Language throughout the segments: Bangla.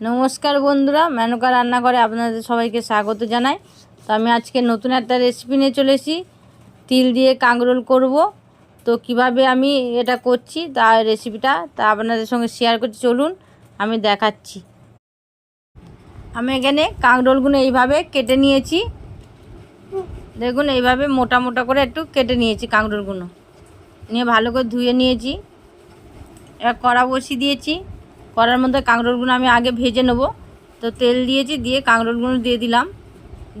নমস্কার বন্ধুরা, মেনকা রান্নাঘরে আপনাদের সবাইকে স্বাগত জানাই। তো আমি আজকে নতুন একটা রেসিপি নিয়ে চলেছি তিল দিয়ে কাঁকরোল করব। তো কীভাবে আমি এটা করছি, তা রেসিপিটা তা আপনাদের সঙ্গে শেয়ার করছি। চলুন, আমি দেখাচ্ছি। আমি এখানে কাঁকরোলগুলো এইভাবে কেটে নিয়েছি। দেখুন, এইভাবে মোটা মোটা করে একটু কেটে নিয়েছি কাঁকরোলগুলো নিয়ে ভালো করে ধুয়ে নিয়েছি। এবার কড়া বসিয়ে দিয়েছি। কড়ার মধ্যে কাঁকরোলগুলো আমি আগে ভেজে নেব। তো তেল দিয়েছি, দিয়ে কাঁকরোলগুলো দিয়ে দিলাম।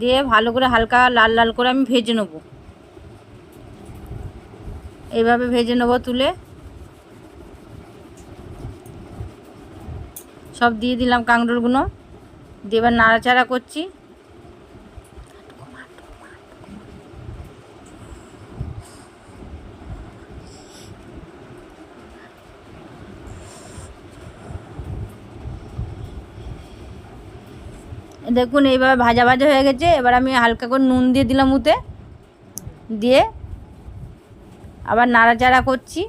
দিয়ে ভালো করে হালকা লাল লাল করে আমি ভেজে নেব। এইভাবে ভেজে নেব তুলে। সব দিয়ে দিলাম কাঁকরোলগুলো। দিয়ে এবার নাড়াচাড়া করছি। দেখুন এইভাবে ভাজা ভাজা হয়ে গেছে। এবার আমি হালকা করে নুন দিয়ে দিলাম উতে। দিয়ে আবার নাড়াচাড়া করছি।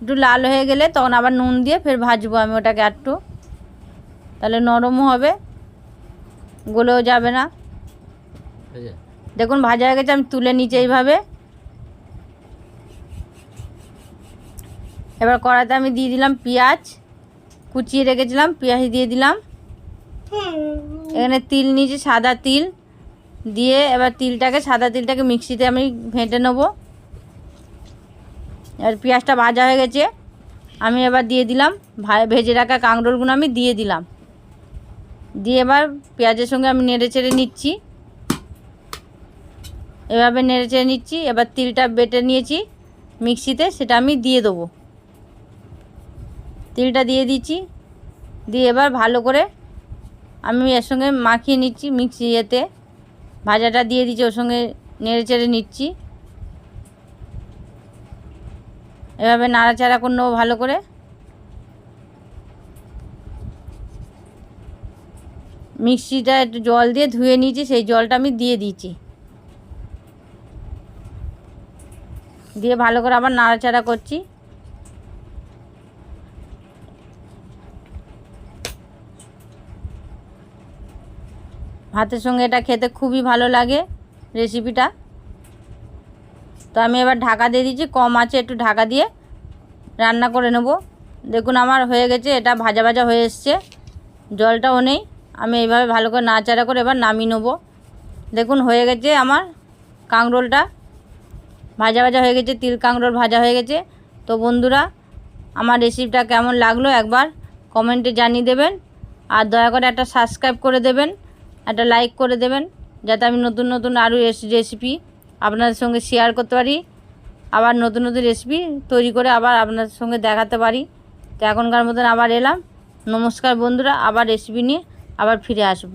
একটু লাল হয়ে গেলে তখন আবার নুন দিয়ে ফের ভাজবো আমি ওটাকে একটু তাহলে নরমও হবে গলেও যাবে না। দেখুন ভাজা হয়ে গেছে আমি তুলে নিচে এইভাবে। এবার কড়াতে আমি দিয়ে দিলাম পেঁয়াজ। কুচিয়ে রেখেছিলাম পেঁয়াজ দিয়ে দিলাম। এখানে তিল নিয়েছি, সাদা তিল দিয়ে এবার তিলটাকে, সাদা তিলটাকে মিক্সিতে আমি ভেটে নেব। এবার পেঁয়াজটা ভাজা হয়ে গেছে, আমি এবার দিয়ে দিলাম ভেজে রাখা কাঁকরোলগুলো আমি দিয়ে দিলাম। দিয়ে এবার পেঁয়াজের সঙ্গে আমি নেড়ে চেড়ে নিচ্ছি। এভাবে নেড়ে চেড়ে নিচ্ছি, এবার তিলটা বেটে নিয়েছি মিক্সিতে, সেটা আমি দিয়ে দেবো। তিলটা দিয়ে দিচ্ছি, দিয়ে এবার ভালো করে আমি এর সঙ্গে মাখিয়ে নিচ্ছি মিক্সি ইয়েতে। ভাজাটা দিয়ে দিচ্ছি, ওর সঙ্গে নেড়ে চেড়ে নিচ্ছি। এভাবে নাড়াচাড়া করে নেব ভালো করে। মিক্সিটা একটু জল দিয়ে ধুয়ে নিয়েছি, সেই জলটা আমি দিয়ে দিয়েছি দিয়ে ভালো করে আবার নাড়াচাড়া করছি। ভাতের সঙ্গে এটা খেতে খুবই ভালো লাগে রেসিপিটা তো আমি এবার ঢাকা দিয়ে দিচ্ছি, কম আছে একটু ঢাকা দিয়ে রান্না করে নেব। দেখুন আমার হয়ে গেছে, এটা ভাজা ভাজা হয়ে এসছে, জলটাও নেই। আমি এইভাবে ভালো করে নাড়াচাড়া করে এবার নামিয়ে নেব। দেখুন হয়ে গেছে আমার কাঁকরোলটা। ভাজা ভাজা হয়ে গেছে, তিল কাঁকরোল ভাজা হয়ে গেছে। তো বন্ধুরা, আমার রেসিপিটা কেমন লাগল একবার কমেন্টে জানিয়ে দেবেন। আর দয়া করে একটা সাবস্ক্রাইব করে দেবেন। একটা লাইক করে দেবেন, যাতে আমি নতুন নতুন আরও রেসিপি আপনাদের সঙ্গে শেয়ার করতে পারি, আবার নতুন নতুন রেসিপি তৈরি করে আবার আপনাদের সঙ্গে দেখাতে পারি। তো এখনকার মতন আবার এলাম। নমস্কার বন্ধুরা, আবার রেসিপি নিয়ে আবার ফিরে আসব।